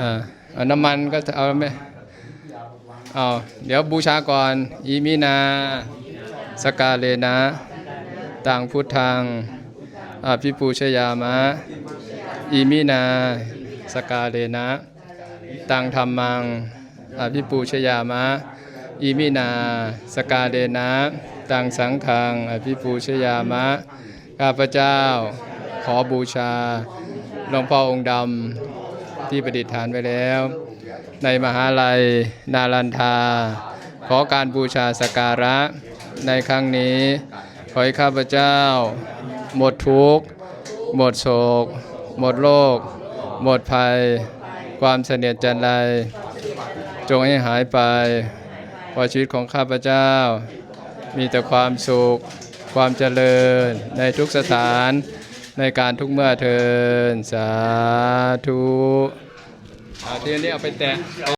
อ่าเอาน้ำมันก็เอาไหมเอาเดี๋ยวบูชาก่อนอีมินา สกาเลนะ ต่างพุทธังอภิปูชยามะอีมินา สกาเลนะตังธรรมัง อภิปูชยามะอีมินา สกาเลนะตังสังฆัง อภิปูชยามะ ข้าพเจ้า ขอบูชา หลวงพ่อองค์ดำ ที่ประดิษฐานไว้แล้ว ในมหาลัย นาลันทา ขอการบูชาสการะ ในครั้งนี้ ขอให้ข้าพเจ้า หมดทุกข์ หมดโศก หมดโรคหมดภัย ความเสนียดจันไรจงให้หายไปขอชีวิตของข้าพเจ้า มีแต่ความสุข ความเจริญในทุกสถาน ในการทุกเมื่อเทินสาธุเอาทีนี้เอาไปแตะ